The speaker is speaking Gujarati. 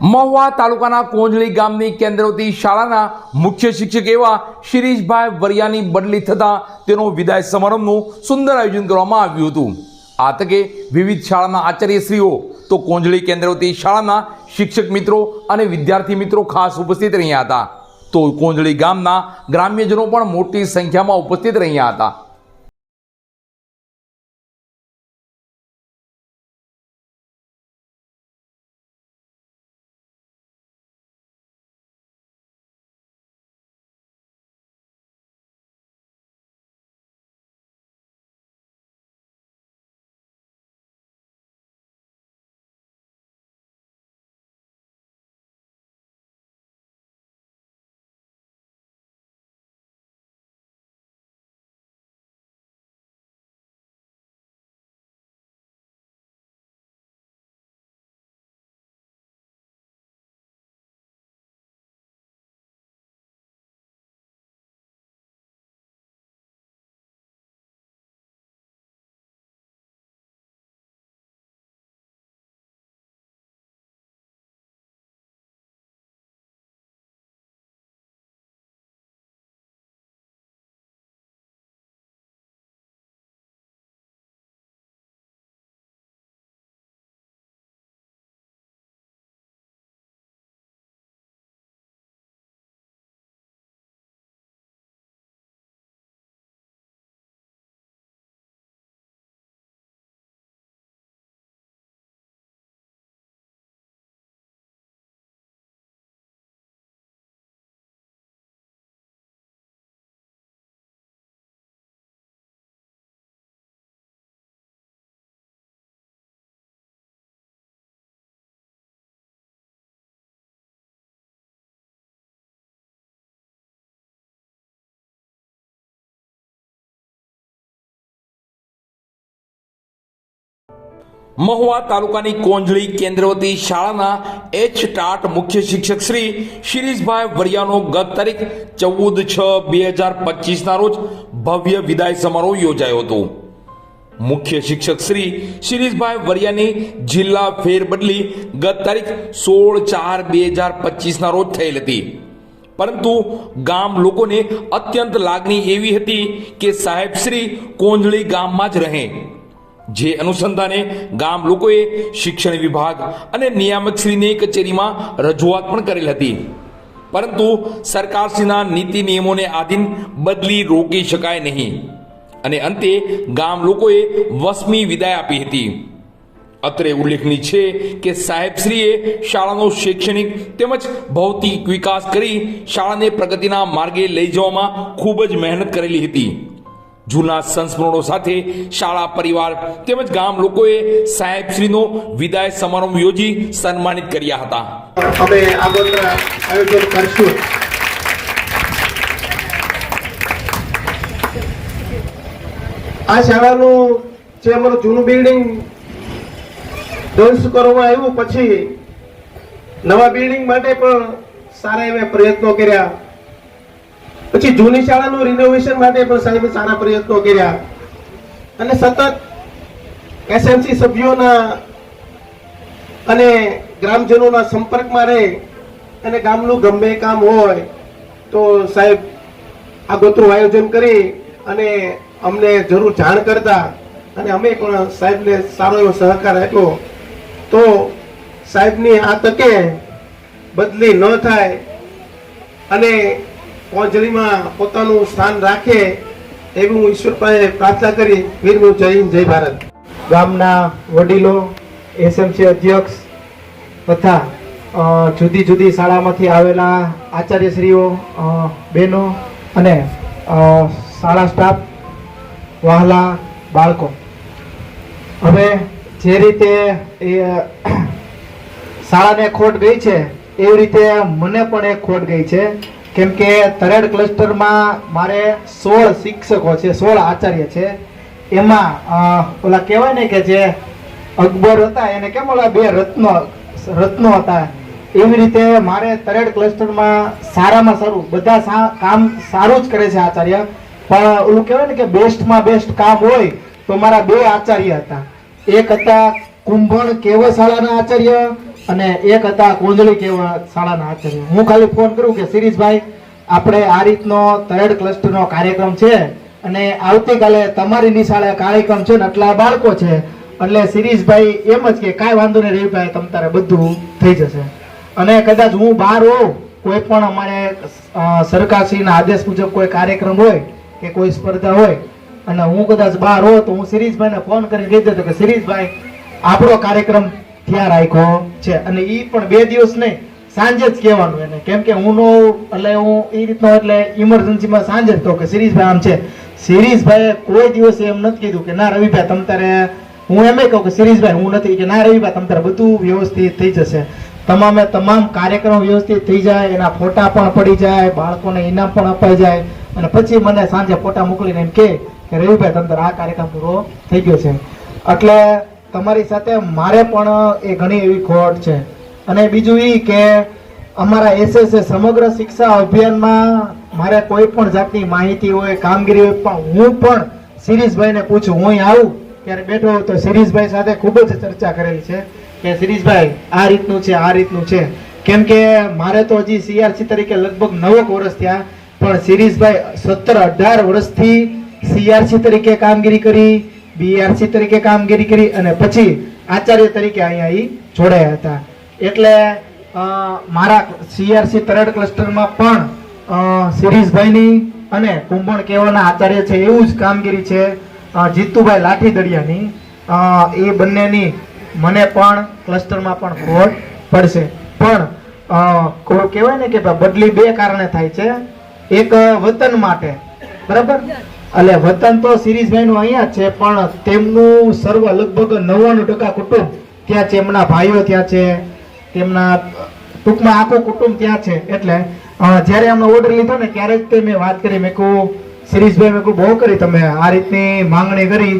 મહુવા તાલુકાના કોંજળી ગામની કેન્દ્રવતી શાળાના મુખ્ય શિક્ષક એવા શિરીષભાઈ વરિયાની બદલી થતાં તેનો વિદાય સમારંભનું સુંદર આયોજન કરવામાં આવ્યું હતું. આ તકે વિવિધ શાળાના આચાર્યશ્રીઓ તો કોંજળી કેન્દ્રવતી શાળાના શિક્ષક મિત્રો અને વિદ્યાર્થી મિત્રો ખાસ ઉપસ્થિત રહ્યા હતા. તો કોંજળી ગામના ગ્રામ્યજનો પણ મોટી સંખ્યામાં ઉપસ્થિત રહ્યા હતા. મહુવા તાલુકાની કોંજળી કેન્દ્રવતી શાળાના એચ ટાટ મુખ્ય શિક્ષક શ્રી શિરીષભાઈ વરિયાનો ગત તારીખ ચૌદ છ બે હજાર પચીસના રોજ ભવ્ય વિદાય સમારોહ યોજાયો હતો. મુખ્ય શિક્ષક શ્રી શિરીષભાઈ વરિયાની જિલ્લા ફેરબદલી ગત તારીખ સોળ ચાર બે હજાર પચીસના રોજ થયેલ હતી. પરંતુ ગામ લોકોને અત્યંત લાગણી એવી હતી કે સાહેબ શ્રી કોંજળી ગામમાં જ રહે. જે અનુસંધાને ગામ લોકોએ શિક્ષણ વિભાગ અને નિયામકશ્રીની કચેરીમાં રજૂઆત પણ કરેલ હતી. પરંતુ સરકારશ્રીના નીતિ નિયમોને આધીન બદલી રોકી શકાય નહીં. અને અંતે ગામ લોકોએ વસમી વિદાય આપી હતી. અત્રે ઉલ્લેખનીય છે કે સાહેબશ્રીએ શાળાનો શૈક્ષણિક તેમજ ભૌતિક વિકાસ કરી શાળાને પ્રગતિના માર્ગે લઈ જવામાં ખૂબ જ મહેનત કરેલી હતી. જૂના સંસ્મરણો સાથે શાળા પરિવાર તેમજ ગામ લોકોએ સાહેબશ્રીનો વિદાય સમારંભ યોજી સન્માનિત કર્યા હતા. અમે આયોજન કરશું. આ શાળાનું જે અમારું જૂનું બિલ્ડિંગ ધ્વંસ કરવામાં આવ્યું, પછી નવા બિલ્ડિંગ માટે પણ સારા એવા પ્રયત્નો કર્યા. પછી જૂની શાળાનું રિનોવેશન માટે પણ સાહેબે સારા પ્રયત્નો કર્યા. અને સતત એસએમસી સભ્યોના અને ગ્રામજનોના સંપર્કમાં રહે અને ગામનું ગમે કામ હોય તો સાહેબ આગોતરું આયોજન કરી અને અમને જરૂર જાણ કરતા અને અમે પણ સાહેબને સારો એવો સહકાર આપ્યો. તો સાહેબની આ તકે બદલી ન થાય અને કોંજળીમાં પોતાનું સ્થાન રાખે એવી હું ઈશ્વર પાસે પ્રાર્થના કરી. વીરનું જય જય ભારત. ગામના વડીલો, એસએમસી અધ્યક્ષ તથા જુદી જુદી શાળામાંથી આવેલા આચાર્યશ્રીઓ બહેનો અને શાળા સ્ટાફ, વહાલા બાળકો. હવે જે રીતે એ શાળાને ખોટ ગઈ છે એવી રીતે મને પણ એક ખોટ ગઈ છે. કેમ કે તરેડ ક્લસ્ટરમાં મારે સોળ શિક્ષકો છે, સોળ આચાર્ય છે. એમાં ઓલા કહેવાય ને કે જે અકબર હતા, એને કેમ ઓલા બે રત્નો રત્નો હતા? એવી રીતે મારે તરેડ ક્લસ્ટરમાં સારામાં સારું, બધા કામ સારું જ કરે છે આચાર્ય. પણ ઓલું કહેવાય ને કે બેસ્ટમાં બેસ્ટ કામ હોય, તો મારા બે આચાર્ય હતા. એક હતા કુંભણ કેવસાલાના આચાર્ય અને એક હતા કોંજળી કેવા શાળાના આચાર્ય. હું ખાલી ફોન કરું કે શિરીષભાઈ, આપણે આ રીતનો થર્ડ ક્લસ્ટરનો કાર્યક્રમ છે અને આવતીકાલે તમારી નિશાળે કાર્યક્રમ છે ને આટલા બાળકો છે. એટલે શિરીષભાઈ એમ જ કે કાંઈ વાંધો નહીં રવિભાઈ, તમ તારે બધું થઈ જશે. અને કદાચ હું બહાર હોઉં, કોઈ પણ અમારે સરકારશ્રીના આદેશ મુજબ કોઈ કાર્યક્રમ હોય કે કોઈ સ્પર્ધા હોય, અને હું કદાચ બહાર હોઉં તો હું શિરીષભાઈને ફોન કરીને કહી દેતો કે શિરીષભાઈ, આપણો કાર્યક્રમ ત્યાં રાખ્યો છે. અને એ પણ બે દિવસ નહીં, સાંજે જ કહેવાનું એને. કેમ કે હું નો એટલે હું એ રીતનો એટલે ઇમરજન્સીમાં સાંજે કહું કે શિરીષભાઈ આમ છે. શિરીષભાઈએ કોઈ દિવસે એમ નથી કીધું કે, ના રવિભાઈ, તમ તારે હું એમ કહું કે, શિરીષભાઈ, હું નથી. કે, ના રવિભાઈ, તમ તારે બધું વ્યવસ્થિત થઈ જશે. તમામે તમામ કાર્યક્રમ વ્યવસ્થિત થઈ જાય, એના ફોટા પણ પડી જાય, બાળકોને ઇનામ પણ અપાઈ જાય. અને પછી મને સાંજે ફોટા મોકલીને એમ કે રવિભાઈ, તમ આ કાર્યક્રમ પૂરો થઈ ગયો છે. એટલે તમારી સાથે મારે પણ એ ઘણી એવી ખોટ છે. અને બીજું એ કે અમારા એસએસએ સમગ્ર શિક્ષા અભિયાનમાં મારે કોઈ પણ જાતની માહિતી હોય, કામગીરી હોય, પણ હું પણ શિરીષભાઈને પૂછું. હું આવું, ત્યારે બેઠો તો શિરીષભાઈ સાથે ખૂબ જ ચર્ચા કરેલી છે કે શિરીષભાઈ, આ રીતનું છે, આ રીતનું છે. કેમ કે મારે તો હજી સીઆરસી તરીકે લગભગ નવક વર્ષ થયા, પણ શિરીષભાઈ સત્તર અઢાર વર્ષથી સીઆરસી તરીકે કામગીરી કરી બીઆરસી તરીકે કામગીરી કરી અને પછી આચાર્ય તરીકે અહીંયા ઈ જોડાયા હતા. એટલે મારા સીઆરસી તરડ ક્લસ્ટરમાં પણ શિરીષભાઈની અને કુંભણ કેવાના આચાર્ય છે એવું જ કામગીરી છે જીતુભાઈ લાઠી દળિયાની એ બંનેની મને પણ ક્લસ્ટરમાં પણ ખોટ પડશે. પણ કહેવાય ને કે બદલી બે કારણે થાય છે. એક વતન માટે. બરાબર? એટલે વતન તો શિરીષભાઈ નું અહીંયા છે, પણ તેમનું સર્વ લગભગ નવ્વાણું ટકા કુટુંબ ત્યાં છે, એમના ભાઈઓ ત્યાં છે, તેમના ટૂંકમાં આખું કુટુંબ ત્યાં છે. એટલે જ્યારે એમનો ઓર્ડર લીધો ને, ત્યારે જ તે મેં વાત કરી. મેં કહું શિરીષભાઈ મેં કહું, બહુ કરી તમે. આ રીતની માંગણી કરી.